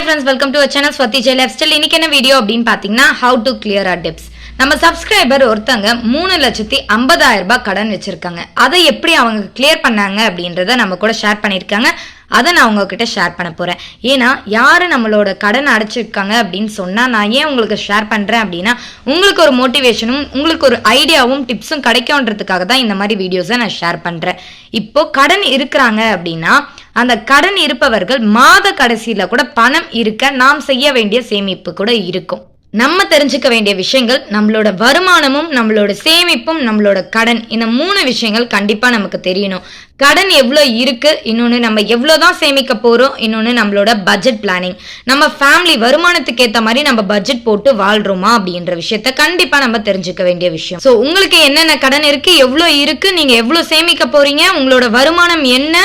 Hi friends welcome to channel Swathi Jai life style இன்னைக்கு என்ன video அப்படின்னு பார்த்தீங்கன்னா how to clear or tips நம்ம சப்ஸ்கிரைபர் ஒருத்தங்க மூணு லட்சத்தி ஐம்பதாயிரம் ரூபாய் கடன் வச்சிருக்காங்க. அதை எப்படி அவங்க கிளியர் பண்ணாங்க அப்படின்றத நம்ம கூட ஷேர் பண்ணியிருக்காங்க. அதை நான் உங்ககிட்ட ஷேர் பண்ண போகிறேன் ஏன்னா யார் நம்மளோட கடன் அடைச்சிருக்காங்க அப்படின்னு சொன்னால் நான் ஏன் உங்களுக்கு ஷேர் பண்ணுறேன் அப்படின்னா உங்களுக்கு ஒரு மோட்டிவேஷனும் உங்களுக்கு ஒரு ஐடியாவும் டிப்ஸும் கிடைக்கும்ன்றதுக்காக தான் இந்த மாதிரி வீடியோஸை நான் ஷேர் பண்ணுறேன் இப்போ கடன் இருக்கிறாங்க அப்படின்னா அந்த கடன் இருப்பவர்கள் மாத கடைசியில் கூட பணம் இருக்க நாம் செய்ய வேண்டிய சேமிப்பு கூட இருக்கும். நம்ம தெரிஞ்சுக்க வேண்டிய விஷயங்கள் நம்மளோட வருமானமும் நம்மளோட சேமிப்பும் நம்மளோட கடன் இந்த மூணு விஷயங்கள் கண்டிப்பாக நமக்கு தெரியணும். கடன் எவ்வளோ இருக்குது இன்னொன்று நம்ம எவ்வளோதான் சேமிக்க போகிறோம் இன்னொன்று நம்மளோட பட்ஜெட் பிளானிங் நம்ம ஃபேமிலி வருமானத்துக்கு ஏற்ற மாதிரி நம்ம பட்ஜெட் போட்டு வாழ்றோமா அப்படின்ற விஷயத்த கண்டிப்பாக நம்ம தெரிஞ்சுக்க வேண்டிய விஷயம். ஸோ உங்களுக்கு என்னென்ன கடன் இருக்குது எவ்வளோ இருக்குது நீங்கள் எவ்வளோ சேமிக்க போகிறீங்க உங்களோட வருமானம் என்ன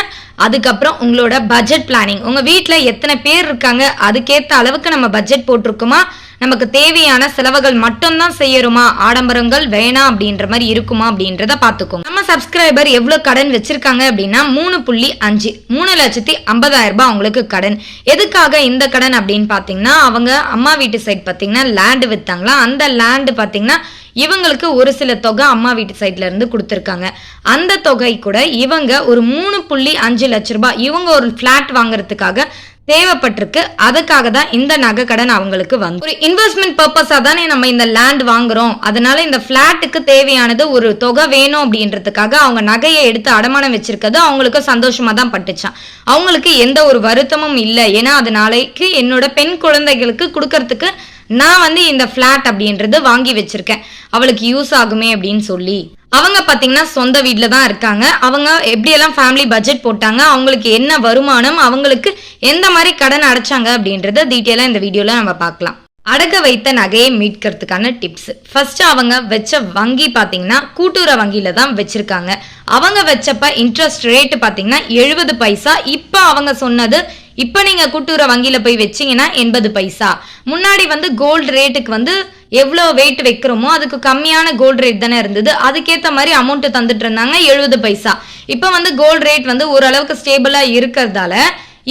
அதுக்கப்புறம் உங்களோட பட்ஜெட் பிளானிங் உங்கள் வீட்டில் எத்தனை பேர் இருக்காங்க அதுக்கேற்ற அளவுக்கு நம்ம பட்ஜெட் போட்டிருக்குமா நமக்கு தேவையான செலவுகள் மட்டும்தான் செய்யறோமா ஆடம்பரங்கள் வேணாம் அப்படின்ற மாதிரி இருக்குமா அப்படின்றத பார்த்துக்கோங்க. நம்ம சப்ஸ்கிரைபர் எவ்வளவு கடன் வச்சிருக்காங்க அப்படின்னா மூணு புள்ளி அஞ்சு மூணு லட்சத்தி ஐம்பதாயிரம் ரூபாய் அவங்களுக்கு கடன். எதுக்காக இந்த கடன் அப்படின்னு பார்த்தீங்கன்னா அவங்க அம்மா வீட்டு சைட் பார்த்தீங்கன்னா லேண்டு வித்தாங்களா? அந்த லேண்டு பார்த்தீங்கன்னா இவங்களுக்கு ஒரு சில தொகை அம்மா வீட்டு சைட்ல இருந்து கொடுத்துருக்காங்க. அந்த தொகை கூட இவங்க ஒரு மூணு புள்ளி அஞ்சு லட்ச ரூபாய் இவங்க ஒரு ஃபிளாட் வாங்குறதுக்காக தேவைப்பட்டிருக்கு. அதுக்காக தான் இந்த நகை கடன் அவங்களுக்கு வந்து ஒரு இன்வெஸ்ட்மெண்ட் பர்பஸா தானே நம்ம இந்த லேண்ட் வாங்குறோம். அதனால இந்த பிளாட்டுக்கு தேவையானது ஒரு தொகை வேணும் அப்படின்றதுக்காக அவங்க நகையை எடுத்து அடமானம் வச்சிருக்கிறது அவங்களுக்கு சந்தோஷமா தான் பட்டுச்சான் அவங்களுக்கு எந்த ஒரு வருத்தமும் இல்லை. ஏன்னா அது நாளைக்கு என்னோட பெண் குழந்தைகளுக்கு கொடுக்கறதுக்கு நான் வந்து இந்த ஃபிளாட் அப்படின்றது வாங்கி வச்சிருக்கேன். அவளுக்கு யூஸ் ஆகுமே அப்படின்னு சொல்லி. அவங்க பார்த்தீங்கன்னா சொந்த வீட்டில் தான் இருக்காங்க. அவங்க எப்படியெல்லாம் ஃபேமிலி பட்ஜெட் போட்டாங்க அவங்களுக்கு என்ன வருமானம் அவங்களுக்கு எந்த மாதிரி கடன் அடைச்சாங்க அப்படின்றத டீட்டெயிலாக இந்த வீடியோவில் நம்ம பார்க்கலாம். அடக வைத்த நகையை மீட்கிறதுக்கான டிப்ஸ் ஃபர்ஸ்ட் அவங்க வச்ச வங்கி பார்த்தீங்கன்னா கூட்டுற வங்கியில தான் வச்சிருக்காங்க. அவங்க வச்சப்ப இன்ட்ரெஸ்ட் ரேட் பார்த்தீங்கன்னா எழுபது பைசா. இப்போ அவங்க சொன்னது இப்போ நீங்கள் கூட்டுற வங்கியில் போய் வச்சீங்கன்னா எண்பது பைசா. முன்னாடி வந்து கோல்டு ரேட்டுக்கு வந்து எவ்வளோ வெயிட் வைக்கிறோமோ அதுக்கு கம்மியான கோல்டு ரேட் தானே இருந்தது. அதுக்கேற்ற மாதிரி அமௌண்ட் தந்துட்டு இருந்தாங்க எழுபது பைசா. இப்போ வந்து கோல்டு ரேட் வந்து ஓரளவுக்கு ஸ்டேபிளாக இருக்கிறதால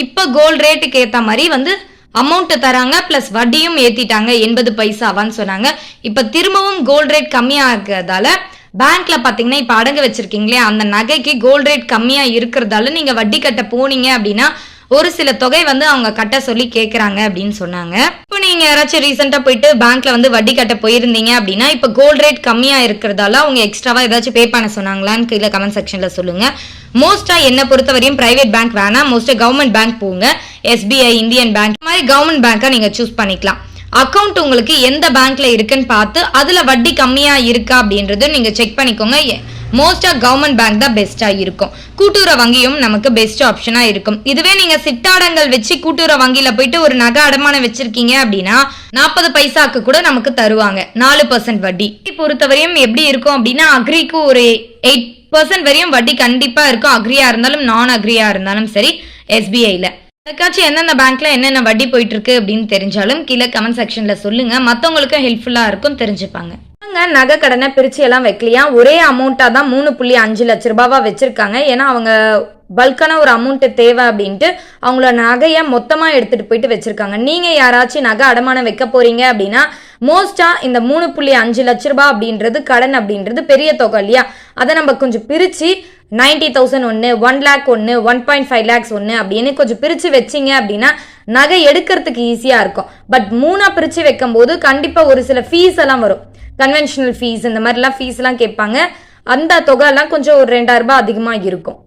இப்போ கோல்டு ரேட்டுக்கு ஏற்ற மாதிரி வந்து அமௌண்ட் தராங்க ப்ளஸ் வட்டியும் ஏற்றிட்டாங்க எண்பது பைசாவான்னு சொன்னாங்க. இப்போ திரும்பவும் கோல்டு ரேட் கம்மியாகிறதால பேங்க்ல பாத்தீங்கன்னா இப்போ அடங்கு வச்சிருக்கீங்களே அந்த நகைக்கு கோல்டு ரேட் கம்மியா இருக்கிறதால நீங்க வட்டி கட்ட போனீங்க அப்படின்னா ஒரு சில தொகை வந்து அவங்க கட்ட சொல்லி கேட்குறாங்க அப்படின்னு சொன்னாங்க. இப்போ நீங்கள் யாராச்சும் ரீசெண்டாக போயிட்டு பேங்க்கில் வந்து வட்டி கட்ட போயிருந்தீங்க அப்படின்னா இப்போ கோல்ட் ரேட் கம்மியாக இருக்கிறதால அவங்க எக்ஸ்ட்ராவாக ஏதாச்சும் பே பண்ண சொன்னாங்களான்னு கீழே கமெண்ட் செக்ஷனில் சொல்லுங்கள் மோஸ்ட்டாக என்னை பொறுத்தவரையும் ப்ரைவேட் பேங்க் வேணாம். மோஸ்ட்டாக கவர்மெண்ட் பேங்க். போங்க எஸ்பிஐ இந்தியன் பேங்க் இந்த மாதிரி கவர்மெண்ட் பேங்க்காக நீங்கள் சூஸ் பண்ணிக்கலாம். அக்கௌண்ட் உங்களுக்கு எந்த பேங்க்ல இருக்குன்னு பார்த்து அதுல வட்டி கம்மியா இருக்கா அப்படின்றது நீங்க செக் பண்ணிக்கோங்க. மோஸ்டா கவர்மெண்ட் பேங்க் தான் பெஸ்டா இருக்கும். கூட்டுறவு வங்கியும் நமக்கு பெஸ்ட் ஆப்ஷனா இருக்கும். இதுவே நீங்க சிட்டாடங்கள் வச்சு கூட்டுறவு வங்கியில போயிட்டு ஒரு நகை அடமானம் வச்சிருக்கீங்க அப்படின்னா நாற்பது பைசாக்கு கூட நமக்கு தருவாங்க. நாலு பர்சன்ட் வட்டி. பொறுத்தவரையும் எப்படி இருக்கும் அப்படின்னா அக்ரிக்கு ஒரு எயிட் பர்சன்ட் வரையும் வட்டி கண்டிப்பா இருக்கும். அக்ரியா இருந்தாலும் நான் அக்ரியா இருந்தாலும் சரி எஸ்பிஐல எனக்காச்சும் எந்தெந்த பேங்க்ல என்னென்ன வட்டி போயிட்டு இருக்கு அப்படின்னு தெரிஞ்சாலும் கீழே கமெண்ட் செக்ஷன்ல சொல்லுங்க. மற்றவங்களுக்கும் ஹெல்ப்ஃபுல்லா இருக்கும் தெரிஞ்சுப்பாங்க. அவங்க நகை கடனை பிரிச்சு எல்லாம் வைக்கலையா? ஒரே அமௌண்ட்டாக தான் மூணு புள்ளி அஞ்சு லட்ச ரூபாவா வச்சிருக்காங்க. ஏன்னா அவங்க பல்கான ஒரு அமௌண்ட் தேவை அப்படின்ட்டு அவங்களோட நகையை மொத்தமாக எடுத்துகிட்டு போயிட்டு வச்சுருக்காங்க. நீங்கள் யாராச்சும் நகை அடமானம் வைக்க போகிறீங்க அப்படின்னா மோஸ்ட்டாக இந்த மூணு புள்ளி அஞ்சு லட்ச ரூபாய் அப்படின்றது கடன் அப்படின்றது பெரிய தொகை இல்லையா? அதை நம்ம கொஞ்சம் பிரித்து நைன்டி தௌசண்ட் ஒன்று ஒன் லேக் ஒன்று ஒன் பாயிண்ட் ஃபைவ் லேக்ஸ் ஒன்று அப்படின்னு கொஞ்சம் பிரித்து வச்சிங்க அப்படின்னா நகை எடுக்கிறதுக்கு ஈஸியாக இருக்கும். பட் மூணாக பிரித்து வைக்கும்போது கண்டிப்பாக ஒரு சில ஃபீஸ் எல்லாம் வரும். கன்வென்ஷனல் ஃபீஸ் இந்த மாதிரிலாம் ஃபீஸ்லாம் கேட்பாங்க. அந்த தொகைலாம் கொஞ்சம் ஒரு ரெண்டாயிரம் ரூபாய் அதிகமாக இருக்கும்.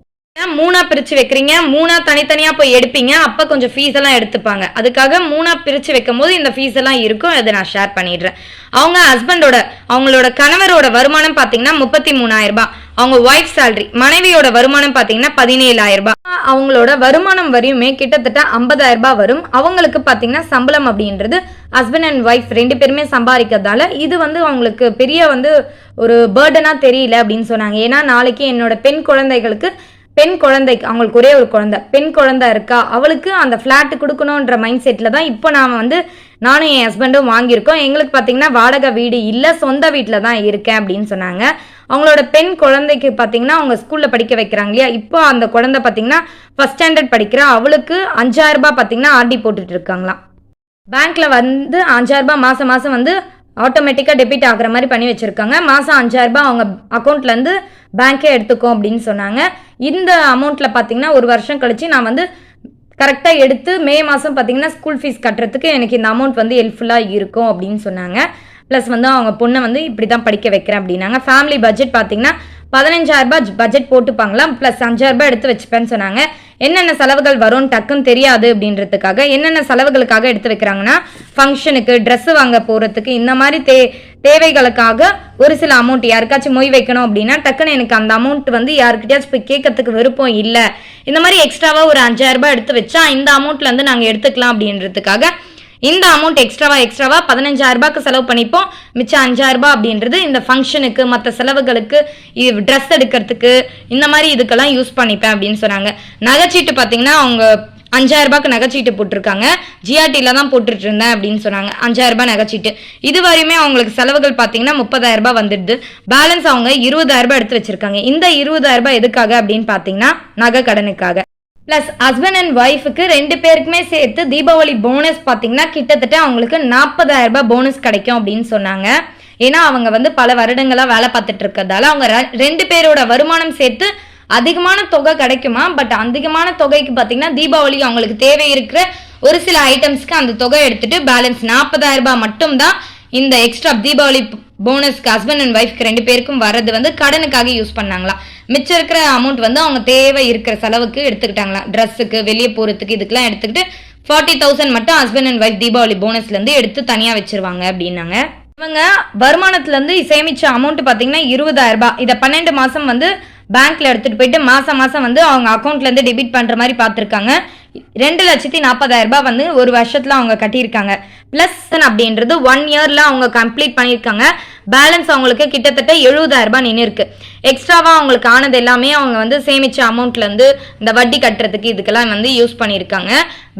மூணா பிரிச்சு வைக்கிறீங்க. மூணா தனித்தனியா போய் எடுப்பீங்க. அப்ப கொஞ்சம் ஃபீஸ் எல்லாம் எடுத்துப்பாங்க. அதுக்காக மூணா பிரிச்சு வைக்கும் போது இந்த ஃபீஸ் எல்லாம் இருக்கும். அதை நான் ஷேர் பண்ணிடுறேன். அவங்க ஹஸ்பண்டோட அவங்களோட கணவரோட வருமானம் பாத்தீங்கன்னா முப்பத்தி மூணாயிரம் ரூபாய். அவங்க ஒய்ஃப் சேலரி மனைவியோட வருமானம் பாத்தீங்கன்னா பதினேழாயிரம் ரூபாய். அவங்களோட வருமானம் வரையுமே கிட்டத்தட்ட ஐம்பதாயிரம் ரூபாய் வரும். அவங்களுக்கு பாத்தீங்கன்னா சம்பளம் அப்படின்றது ஹஸ்பண்ட் அண்ட் ஒய்ஃப் ரெண்டு பேருமே சம்பாதிக்கிறதால இது வந்து அவங்களுக்கு பெரிய வந்து ஒரு பேர்டனா தெரியல அப்படின்னு சொன்னாங்க. ஏன்னா நாளைக்கு என்னோட பெண் குழந்தைகளுக்கு பெண் குழந்தைக்கு அவங்களுக்கு ஒரே ஒரு குழந்தை. பெண் குழந்தை இருக்கா? அவளுக்கு அந்த ஃப்ளாட் கொடுக்கணுன்ற மைண்ட் செட்டில் தான் இப்போ நான் வந்து நானும் என் ஹஸ்பண்டும் வாங்கியிருக்கோம். எங்களுக்கு பார்த்தீங்கன்னா வாடகை வீடு இல்லை சொந்த வீட்டில் தான் இருக்கேன் அப்படின்னு சொன்னாங்க. அவங்களோட பெண் குழந்தைக்கு பார்த்தீங்கன்னா அவங்க ஸ்கூலில் படிக்க வைக்கிறாங்க இல்லையா? இப்போ அந்த குழந்தை பார்த்தீங்கன்னா ஃபஸ்ட் ஸ்டாண்டர்ட் படிக்கிறா. அவளுக்கு அஞ்சாயிரம் ரூபாய் பார்த்தீங்கன்னா ஆர்டி போட்டுட்டு இருக்காங்களாம். பேங்க்ல வந்து அஞ்சாயிரம் ரூபாய் மாசம் மாசம் வந்து ஆட்டோமேட்டிக்காக டெபிட் ஆகுற மாதிரி பண்ணி வச்சுருக்காங்க. மாதம் அஞ்சாயிரரூபா அவங்க அக்கௌண்ட்லேருந்து பேங்க்கே எடுத்துக்கோ அப்படின்னு சொன்னாங்க. இந்த அமௌண்ட்டில் பார்த்தீங்கன்னா ஒரு வருஷம் கழித்து நான் வந்து கரெக்டாக எடுத்து மே மாதம் பார்த்தீங்கன்னா ஸ்கூல் ஃபீஸ் கட்டுறதுக்கு எனக்கு இந்த அமௌண்ட் வந்து ஹெல்ப்ஃபுல்லாக இருக்கும் அப்படின்னு சொன்னாங்க. ப்ளஸ் வந்து அவங்க பொண்ணை வந்து இப்படி தான் படிக்க வைக்கிறேன் அப்படின்னாங்க. ஃபேமிலி பட்ஜெட் பார்த்தீங்கன்னா பதினஞ்சாயிரரூபா பட்ஜெட் போட்டுப்பாங்களாம். ப்ளஸ் ரூபாய் எடுத்து வச்சுப்பேன்னு சொன்னாங்க. என்னென்ன செலவுகள் வரும்னு டக்குன்னு தெரியாது அப்படின்றதுக்காக என்னென்ன செலவுகளுக்காக எடுத்து வைக்கிறாங்கன்னா ஃபங்க்ஷனுக்கு ட்ரெஸ் வாங்க போகிறதுக்கு இந்த மாதிரி தே தேவைகளுக்காக ஒரு சில அமௌண்ட் யாருக்காச்சும் மொய் வைக்கணும் அப்படின்னா டக்குன்னு எனக்கு அந்த அமௌண்ட் வந்து யாருக்கிட்டயாச்சும் போய் கேட்கறதுக்கு விருப்பம் இல்லை. இந்த மாதிரி எக்ஸ்ட்ராவாக ஒரு அஞ்சாயிரம் ரூபாய் எடுத்து வச்சா இந்த அமௌண்ட்ல இருந்து நாங்கள் எடுத்துக்கலாம் அப்படின்றதுக்காக இந்த அமௌண்ட் எக்ஸ்ட்ராவா எக்ஸ்ட்ராவா பதினஞ்சாயிரம் ரூபாய்க்கு செலவு பண்ணிப்போம். மிச்சம் அஞ்சாயிரம் ரூபாய் அப்படின்றது இந்த ஃபங்க்ஷனுக்கு மற்ற செலவுகளுக்கு ட்ரெஸ் எடுக்கிறதுக்கு இந்த மாதிரி இதுக்கெல்லாம் யூஸ் பண்ணிப்பேன் அப்படின்னு சொன்னாங்க. நகைச்சீட்டு பார்த்தீங்கன்னா அவங்க அஞ்சாயிரம் ரூபாய்க்கு நகைச்சீட்டு போட்டிருக்காங்க. ஜிஆர்டில தான் போட்டுட்டு இருந்தேன் அப்படின்னு சொன்னாங்க. அஞ்சாயிரம் ரூபாய் நகைச்சீட்டு. இது வரையுமே அவங்களுக்கு செலவுகள் பார்த்தீங்கன்னா முப்பதாயிரம் ரூபாய் வந்துடுது. பேலன்ஸ் அவங்க இருபதாயிரம் ரூபாய் எடுத்து வச்சிருக்காங்க. இந்த இருபதாயிரம் ரூபாய் எதுக்காக அப்படின்னு பார்த்தீங்கன்னா நகை கடனுக்காக. ப்ளஸ் ஹஸ்பண்ட் அண்ட் ஒய்ஃபுக்கு ரெண்டு பேருக்குமே சேர்த்து தீபாவளி போனஸ் பார்த்தீங்கன்னா கிட்டத்தட்ட அவங்களுக்கு நாற்பதாயிரம் ரூபாய் போனஸ் கிடைக்கும் அப்படின்னு சொன்னாங்க. ஏன்னா அவங்க வந்து பல வருடங்களாக வேலை பார்த்துட்டு இருக்கிறதால அவங்க ரெ- ரெண்டு பேரோட வருமானம் சேர்த்து அதிகமான தொகை கிடைக்குமா? பட் அதிகமான தொகைக்கு பார்த்தீங்கன்னா தீபாவளி அவங்களுக்கு தேவை இருக்கிற ஒரு சில ஐட்டம்ஸ்க்கு அந்த தொகை எடுத்துட்டு பேலன்ஸ் நாற்பதாயிரம் ரூபாய் மட்டும்தான் இந்த எக்ஸ்ட்ரா தீபாவளி போனஸ்க்கு ஹஸ்பண்ட் அண்ட் ஒய்ஃப்க்கு ரெண்டு பேருக்கும் வர்றது வந்து கடனுக்காக யூஸ் பண்ணாங்களாம். மிச்சம் இருக்கிற அமௌண்ட் வந்து அவங்க தேவை இருக்கிற செலவுக்கு எடுத்துக்கிட்டாங்களாம் ட்ரெஸ்ஸுக்கு வெளியே போகிறதுக்கு இதுக்கெல்லாம் எடுத்துக்கிட்டு ஃபார்ட்டி தௌசண்ட் மட்டும் ஹஸ்பண்ட் அண்ட் ஒய்ஃப் தீபாவளி போனஸ்லேருந்து எடுத்து தனியாக வச்சுருவாங்க அப்படின்னாங்க. இவங்க வருமானத்துலேருந்து சேமித்த சேமிச்ச அமௌண்ட் பார்த்தீங்கன்னா இருபதாயிரம் ரூபாய். இதை பன்னெண்டு மாதம் வந்து பேங்க்ல எடுத்துட்டு போயிட்டு மாசம் மாசம் வந்து அவங்க அக்கௌண்ட்லேருந்து டெபிட் பண்ணுற மாதிரி பார்த்துருக்காங்க ரெண்டு லட்சத்தி நாற்பதாயிரம் ரூபாய் வந்து ஒரு வருஷத்தில் அவங்க கட்டியிருக்காங்க. ப்ளஸ் அப்படின்றது ஒன் இயரில் அவங்க கம்ப்ளீட் பண்ணியிருக்காங்க. பேலன்ஸ் அவங்களுக்கு கிட்டத்தட்ட எழுபதாயிரம் ரூபாய் நின்று இருக்கு. எக்ஸ்ட்ராவா அவங்களுக்கு ஆனது எல்லாமே அவங்க வந்து சேமிச்ச அமௌண்ட்ல இருந்து இந்த வட்டி கட்டுறதுக்கு இதுக்கெல்லாம் வந்து யூஸ் பண்ணியிருக்காங்க.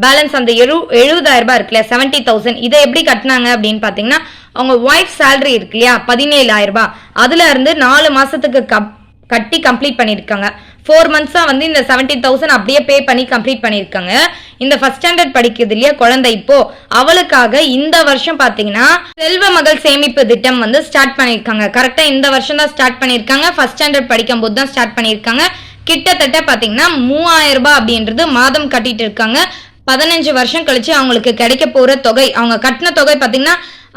பேலன்ஸ் அந்த எழு எழுபதாயிரம் ரூபாய் இருக்குல்ல செவன்ட்டி தௌசண்ட் இதை எப்படி கட்டினாங்க அப்படின்னு பார்த்தீங்கன்னா அவங்க ஒய்ஃப் சேலரி இருக்கு இல்லையா? பதினேழாயிரம் ரூபாய் அதுல இருந்து நாலு மாசத்துக்கு கப் கட்டி கம்ப்ளீட் பண்ணியிருக்காங்க. ஃபோர் மந்த்ஸாக வந்து இந்த செவன்ட்டி தௌசண்ட் அப்படியே பே பண்ணி கம்ப்ளீட் பண்ணியிருக்காங்க. இந்த ஃபர்ஸ்ட் ஸ்டாண்டர்ட் படிக்குது இல்லையா குழந்தை இப்போ அவளுக்காக இந்த வருஷம் பார்த்தீங்கன்னா செல்வ மகள் சேமிப்பு திட்டம் வந்து ஸ்டார்ட் பண்ணியிருக்காங்க. கரெக்டாக இந்த வருஷம் தான் ஸ்டார்ட் பண்ணியிருக்காங்க. ஃபர்ஸ்ட் ஸ்டாண்டர்ட் படிக்கும் போது தான் ஸ்டார்ட் பண்ணியிருக்காங்க. கிட்டத்தட்ட பார்த்தீங்கன்னா மூவாயிரம் ரூபாய் அப்படின்றது மாதம் கட்டிட்டு இருக்காங்க. பதினஞ்சு வருஷம் கழிச்சு அவங்களுக்கு கிடைக்க போற தொகை அவங்க கட்டின தொகை பார்த்தீங்கன்னா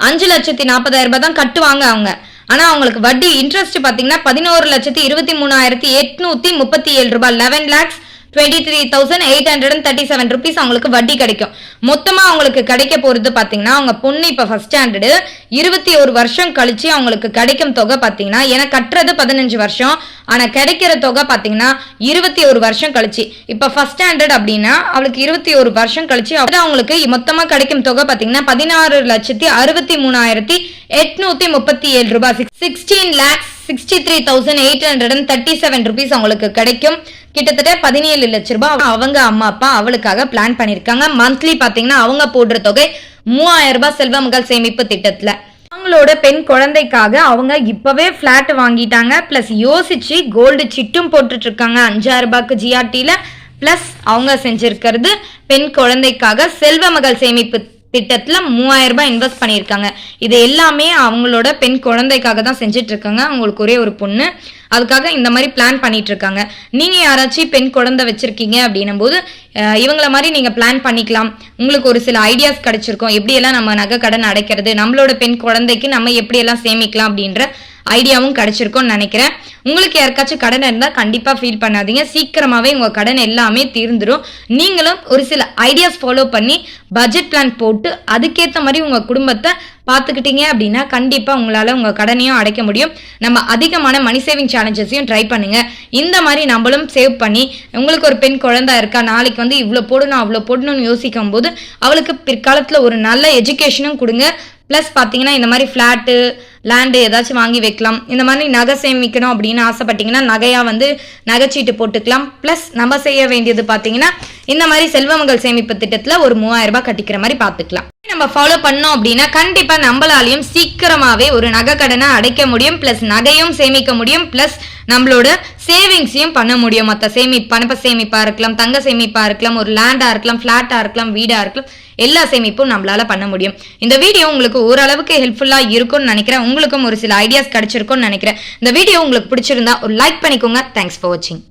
அஞ்சு லட்சத்தி நாற்பதாயிரம் ரூபாய் தான் கட்டுவாங்க அவங்க. ஆனா அவங்களுக்கு வட்டி இன்ட்ரெஸ்ட் பாத்தீங்கன்னா பதினோரு லட்சத்தி இருபத்தி மூணாயிரத்தி எட்நூத்தி முப்பத்தி ஏழு ரூபாய் eleven lakhs twenty three thousand eight hundred and thirty seven rupees அவங்களுக்கு வட்டி கிடைக்கும். மொத்தமாக அவங்களுக்கு கிடைக்க போகிறது பார்த்தீங்கன்னா அவங்க பொண்ணு இப்போ ஃபஸ்ட் ஸ்டாண்டர்டு இருபத்தி ஒரு வருஷம் கழிச்சு அவங்களுக்கு கிடைக்கும் தொகை பார்த்தீங்கன்னா ஏன்னா கட்டுறது பதினஞ்சு வருஷம். ஆனால் கிடைக்கிற தொகை பார்த்தீங்கன்னா இருபத்தி ஒரு வருஷம் கழிச்சு. இப்போ ஃபஸ்ட் ஸ்டாண்டர்ட் அப்படின்னா அவளுக்கு இருபத்தி ஒரு வருஷம் கழிச்சு அது அவங்களுக்கு மொத்தமாக கிடைக்கும் தொகை பார்த்தீங்கன்னா பதினாறு லட்சத்தி அறுபத்தி மூணாயிரத்தி எட்நூத்தி முப்பத்தி ஏழு ரூபாய். Sixteen lakhs sixty three thousand eight hundred and thirty seven rupees அவங்களுக்கு கிடைக்கும். கிட்டத்தட்ட பதினேழு லட்ச ரூபாய் அவங்க அம்மா அப்பா அவளுக்காக பிளான் பண்ணிருக்காங்க மந்த்லி பாத்தீங்கன்னா அவங்க போடுற தொகை மூவாயிரம் ரூபாய் செல்வ மகள் சேமிப்பு திட்டத்துல. அவங்களோட பெண் குழந்தைக்காக அவங்க இப்பவே பிளாட் வாங்கிட்டாங்க. பிளஸ் யோசிச்சு கோல்டு சிட்டும் போட்டுட்டு இருக்காங்க அஞ்சாயிரம் ரூபாய்க்கு ஜிஆர்டியில் பிளஸ் அவங்க செஞ்சிருக்கிறது பெண் குழந்தைக்காக செல்வ மகள் சேமிப்பு திட்டத்தில் மூவாயிரம் ரூபாய் இன்வெஸ்ட் பண்ணியிருக்காங்க. இது எல்லாமே அவங்களோட பெண் குழந்தைக்காக தான் செஞ்சுட்டு இருக்காங்க அவங்களுக்கு ஒரே ஒரு பொண்ணு. அதுக்காக இந்த மாதிரி பிளான் பண்ணிட்டு இருக்காங்க நீங்க யாராச்சும் பெண் குழந்தை வச்சிருக்கீங்க அப்படின்னும் போது இவங்கள மாதிரி நீங்க பிளான் பண்ணிக்கலாம். உங்களுக்கு ஒரு சில ஐடியாஸ் கிடைச்சிருக்கும். எப்படியெல்லாம் நம்ம நகை கடன் அடைக்கிறது நம்மளோட பெண் குழந்தைக்கு நம்ம எப்படியெல்லாம் சேமிக்கலாம் அப்படின்ற ஐடியாவும் கிடைச்சிருக்கும்னு நினைக்கிறேன். உங்களுக்கு யாருக்காச்சும் கடன் இருந்தால் கண்டிப்பாக ஃபீல் பண்ணாதீங்க. சீக்கிரமாகவே உங்கள் கடன் எல்லாமே தீர்ந்துடும் நீங்களும் ஒரு சில ஐடியாஸ் ஃபாலோ பண்ணி பட்ஜெட் பிளான் போட்டு அதுக்கேற்ற மாதிரி உங்கள் குடும்பத்தை பார்த்துக்கிட்டீங்க அப்படின்னா கண்டிப்பாக உங்களால் உங்கள் கடனையும் அடைக்க முடியும். நம்ம அதிகமான மணி சேவிங் சேலஞ்சஸையும் ட்ரை பண்ணுங்க. இந்த மாதிரி நம்மளும் சேவ் பண்ணி உங்களுக்கு ஒரு பெண் குழந்தை இருக்கா நாளைக்கு வந்து இவ்வளோ போடணும் அவ்வளோ போடணும்னு யோசிக்கும் போது அவளுக்கு பிற்காலத்தில் ஒரு நல்ல எஜுகேஷனும் கொடுங்க. ப்ளஸ் பார்த்தீங்கன்னா இந்த மாதிரி ஃப்ளாட்டு லேண்டு ஏதாச்சும் வாங்கி வைக்கலாம். இந்த மாதிரி நகை சேமிக்கணும் அப்படின்னு ஆசைப்பட்டீங்கன்னா நகையாக வந்து நகைச்சீட்டு போட்டுக்கலாம். ப்ளஸ் நம்ம செய்ய வேண்டியது பார்த்தீங்கன்னா இந்த மாதிரி செல்வமகள் சேமிப்பு திட்டத்தில் ஒரு மூவாயிரம் ரூபாய் கட்டிக்கிற மாதிரி பார்த்துக்கலாம் நம்ம ஃபாலோ பண்ணோம் அப்படின்னா கண்டிப்பா நம்மளாலையும் சீக்கிரமாவே ஒரு நகை கடனை அடைக்க முடியும். பிளஸ் நகையும் சேமிக்க முடியும். பிளஸ் நம்மளோட சேவிங்ஸையும் பண்ண முடியும். மற்ற சேமி பணப்ப சேமிப்பா இருக்கலாம் தங்க சேமிப்பா இருக்கலாம் ஒரு லேண்டா இருக்கலாம் ஃபிளாட்டா இருக்கலாம் வீடா இருக்கலாம். எல்லா சேமிப்பும் நம்மளால பண்ண முடியும். இந்த வீடியோ உங்களுக்கு ஓரளவுக்கு ஹெல்ப்ஃபுல்லா இருக்கும்னு நினைக்கிறேன். உங்களுக்கும் ஒரு சில ஐடியாஸ் கிடைச்சிருக்கும்னு நினைக்கிறேன். இந்த வீடியோ உங்களுக்கு பிடிச்சிருந்தா ஒரு லைக் பண்ணிக்கோங்க. தேங்க்ஸ் ஃபார் வாட்சிங்